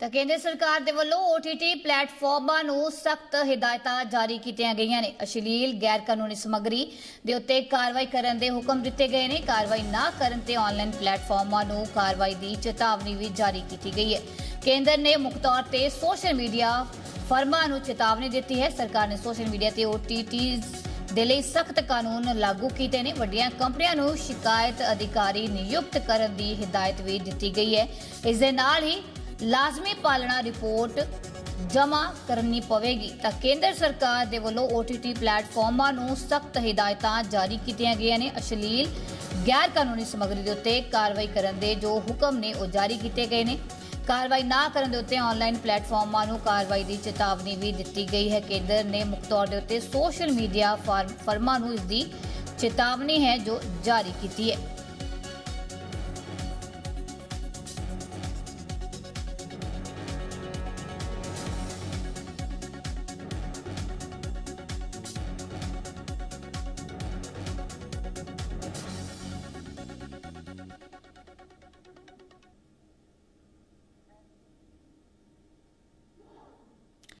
ਤਾਂ ਕੇਂਦਰ ਸਰਕਾਰ ਦੇ ਵੱਲੋਂ OTT ਪਲੇਟਫਾਰਮਾਂ ਨੂੰ ਸਖਤ ਹਦਾਇਤਾਂ ਜਾਰੀ ਕੀਤੀਆਂ ਗਈਆਂ ਨੇ। ਅਸ਼ਲੀਲ ਗੈਰ ਕਾਨੂੰਨੀ ਸਮੱਗਰੀ ਦੇ ਉੱਤੇ ਕਾਰਵਾਈ ਕਰਨ ਦੇ ਹੁਕਮ ਦਿੱਤੇ ਗਏ ਨੇ। ਕਾਰਵਾਈ ਨਾ ਕਰਨ ਤੇ ਆਨਲਾਈਨ ਪਲੇਟਫਾਰਮਾਂ ਨੂੰ ਕਾਰਵਾਈ ਦੀ ਚੇਤਾਵਨੀ ਵੀ ਜਾਰੀ ਕੀਤੀ ਗਈ ਹੈ। ਕੇਂਦਰ ਨੇ ਮੁੱਖ ਤੌਰ ਤੇ ਸੋਸ਼ਲ ਮੀਡੀਆ ਫਰਮਾਂ ਨੂੰ ਚੇਤਾਵਨੀ ਦਿੱਤੀ ਹੈ। ਸਰਕਾਰ ਨੇ ਸੋਸ਼ਲ ਮੀਡੀਆ ਤੇ OTTs ਦੇ ਲਈ ਸਖਤ ਕਾਨੂੰਨ ਲਾਗੂ ਕੀਤੇ ਨੇ। ਵੱਡੀਆਂ ਕੰਪਨੀਆਂ ਨੂੰ ਸ਼ਿਕਾਇਤ ਅਧਿਕਾਰੀ ਨਿਯੁਕਤ ਕਰਨ ਦੀ ਹਦਾਇਤ ਵੀ ਦਿੱਤੀ ਗਈ ਹੈ। ਇਸ ਦੇ ਨਾਲ ਹੀ ਲਾਜ਼ਮੀ ਪਾਲਣਾ ਰਿਪੋਰਟ ਜਮ੍ਹਾਂ ਕਰਨੀ ਪਵੇਗੀ। ਤਾਂ ਕੇਂਦਰ ਸਰਕਾਰ ਦੇ ਵੱਲੋਂ OTT ਪਲੇਟਫਾਰਮਾਂ ਨੂੰ ਸਖਤ ਹਦਾਇਤਾਂ ਜਾਰੀ ਕੀਤੀਆਂ ਗਈਆਂ ਨੇ। ਅਸ਼ਲੀਲ ਗੈਰ ਕਾਨੂੰਨੀ ਸਮੱਗਰੀ ਦੇ ਉੱਤੇ ਕਾਰਵਾਈ ਕਰਨ ਦੇ ਜੋ ਹੁਕਮ ਨੇ, ਉਹ ਜਾਰੀ ਕੀਤੇ ਗਏ ਨੇ। ਕਾਰਵਾਈ ਨਾ ਕਰਨ ਦੇ ਉੱਤੇ ਆਨਲਾਈਨ ਪਲੇਟਫਾਰਮਾਂ ਨੂੰ ਕਾਰਵਾਈ ਦੀ ਚੇਤਾਵਨੀ ਵੀ ਦਿੱਤੀ ਗਈ ਹੈ। ਕੇਂਦਰ ਨੇ ਮੁੱਖ ਤੌਰ ਦੇ ਉੱਤੇ ਸੋਸ਼ਲ ਮੀਡੀਆ ਫਰਮਾਂ ਨੂੰ ਇਸ ਦੀ ਚੇਤਾਵਨੀ ਹੈ ਜੋ ਜਾਰੀ ਕੀਤੀ ਹੈ।